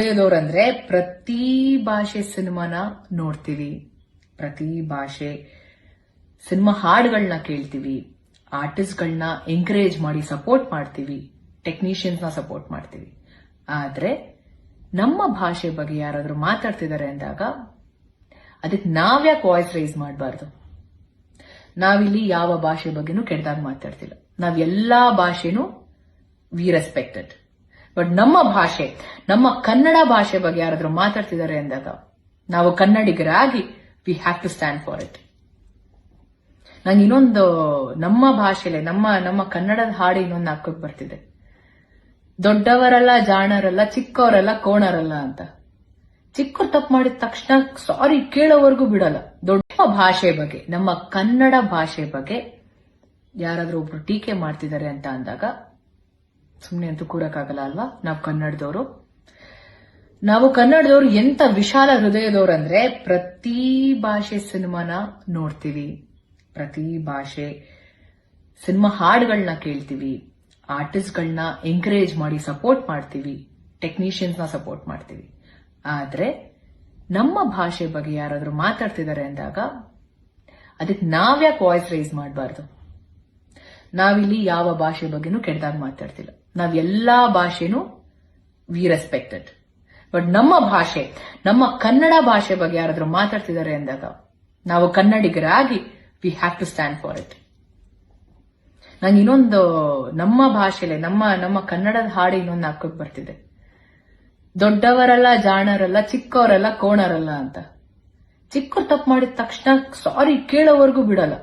ಒಳ್ಳೆಯದವ್ರಂದ್ರೆ ಪ್ರತಿ ಭಾಷೆ ಸಿನಿಮಾನ ನೋಡ್ತೀವಿ. ಪ್ರತಿ ಭಾಷೆ ಸಿನಿಮಾ ಹಾಡುಗಳನ್ನ ಕೇಳ್ತೀವಿ. ಆರ್ಟಿಸ್ಟ್ಗಳನ್ನ ಎಂಕರೇಜ್ ಮಾಡಿ ಸಪೋರ್ಟ್ ಮಾಡ್ತೀವಿ. ಟೆಕ್ನಿಷಿಯನ್ಸ್ನ ಸಪೋರ್ಟ್ ಮಾಡ್ತೀವಿ. ಆದ್ರೆ ನಮ್ಮ ಭಾಷೆ ಬಗ್ಗೆ ಯಾರಾದರೂ ಮಾತಾಡ್ತಿದ್ದಾರೆ ಅಂದಾಗ ಅದಕ್ಕೆ ನಾವ್ಯಾಕೆ ವಾಯ್ಸ್ ರೈಸ್ ಮಾಡಬಾರ್ದು. ನಾವಿಲ್ಲಿ ಯಾವ ಭಾಷೆ ಬಗ್ಗೆನೂ ಕೆಟ್ಟದಾಗ ಮಾತಾಡ್ತಿಲ್ಲ. ನಾವ್ ಎಲ್ಲಾ ಭಾಷೆನೂ ವಿ ರೆಸ್ಪೆಕ್ಟೆಡ್ ಬಟ್ ನಮ್ಮ ಭಾಷೆ, ನಮ್ಮ ಕನ್ನಡ ಭಾಷೆ ಬಗ್ಗೆ ಯಾರಾದರೂ ಮಾತಾಡ್ತಿದ್ದಾರೆ ಅಂದಾಗ ನಾವು ಕನ್ನಡಿಗರಾಗಿ we have to stand for it ನಂಗೆ ಇನ್ನೊಂದು, ನಮ್ಮ ಭಾಷೆಲೆ, ನಮ್ಮ ನಮ್ಮ ಕನ್ನಡದ ಹಾಡು ಇನ್ನೊಂದು ಹಾಕೋಕ್ ಬರ್ತಿದೆ. ದೊಡ್ಡವರಲ್ಲ, ಜಾಣರಲ್ಲ, ಚಿಕ್ಕವರಲ್ಲ, ಕೋಣರಲ್ಲ ಅಂತ. ಚಿಕ್ಕವ್ರು ತಪ್ಪು ಮಾಡಿದ ತಕ್ಷಣ ಸಾರಿ ಕೇಳೋವರೆಗೂ ಬಿಡಲ್ಲ. ದೊಡ್ಡ ಭಾಷೆ ಬಗ್ಗೆ, ನಮ್ಮ ಕನ್ನಡ ಭಾಷೆ ಬಗ್ಗೆ ಯಾರಾದರೂ ಒಬ್ರು ಟೀಕೆ ಮಾಡ್ತಿದ್ದಾರೆ ಅಂತ ಅಂದಾಗ ಸುಮ್ನೆ ಅಂತೂ ಕೂರಕ್ಕಾಗಲ್ಲ ಅಲ್ವಾ? ನಾವು ಕನ್ನಡದವರು. ನಾವು ಕನ್ನಡದವರು ಎಂತ ವಿಶಾಲ ಹೃದಯದವ್ರು ಅಂದ್ರೆ ಪ್ರತಿ ಭಾಷೆ ಸಿನಿಮಾನ ನೋಡ್ತೀವಿ. ಪ್ರತಿ ಭಾಷೆ ಸಿನಿಮಾ ಹಾಡುಗಳನ್ನ ಕೇಳ್ತೀವಿ. ಆರ್ಟಿಸ್ಟ್ಗಳನ್ನ ಎಂಕರೇಜ್ ಮಾಡಿ ಸಪೋರ್ಟ್ ಮಾಡ್ತೀವಿ. ಟೆಕ್ನಿಷಿಯನ್ಸ್ನ ಸಪೋರ್ಟ್ ಮಾಡ್ತೀವಿ. ಆದ್ರೆ ನಮ್ಮ ಭಾಷೆ ಬಗ್ಗೆ ಯಾರಾದರೂ ಮಾತಾಡ್ತಿದ್ದಾರೆ ಅಂದಾಗ ಅದಕ್ಕೆ ನಾವ್ಯಾಕೆ ವಾಯ್ಸ್ ರೈಸ್ ಮಾಡಬಾರ್ದು. ನಾವಿಲ್ಲಿ ಯಾವ ಭಾಷೆ ಬಗ್ಗೆನೂ ಕೆಟ್ಟದಾಗ ಮಾತಾಡ್ತಿಲ್ಲ. ನಾವ್ ಎಲ್ಲಾ ಭಾಷೆನೂ ವಿ ರೆಸ್ಪೆಕ್ಟೆಡ್ ಬಟ್ ನಮ್ಮ ಭಾಷೆ, ನಮ್ಮ ಕನ್ನಡ ಭಾಷೆ ಬಗ್ಗೆ ಯಾರಾದ್ರೂ ಮಾತಾಡ್ತಿದ್ದಾರೆ ಅಂದಾಗ, ನಾವು ಕನ್ನಡಿಗರಾಗಿ we have to stand for it ನಂಗೆ ಇನ್ನೊಂದು, ನಮ್ಮ ಭಾಷೆಲೆ, ನಮ್ಮ ನಮ್ಮ ಕನ್ನಡದ ಹಾಡು ಇನ್ನೊಂದು ಹಾಕೋಕ್ ಬರ್ತಿದೆ. ದೊಡ್ಡವರಲ್ಲ, ಜಾಣರಲ್ಲ, ಚಿಕ್ಕವರಲ್ಲ, ಕೋಣರಲ್ಲ ಅಂತ. ಚಿಕ್ಕವ್ರು ತಪ್ಪು ಮಾಡಿದ ತಕ್ಷಣ ಸಾರಿ ಕೇಳೋವರೆಗೂ ಬಿಡಲ್ಲ.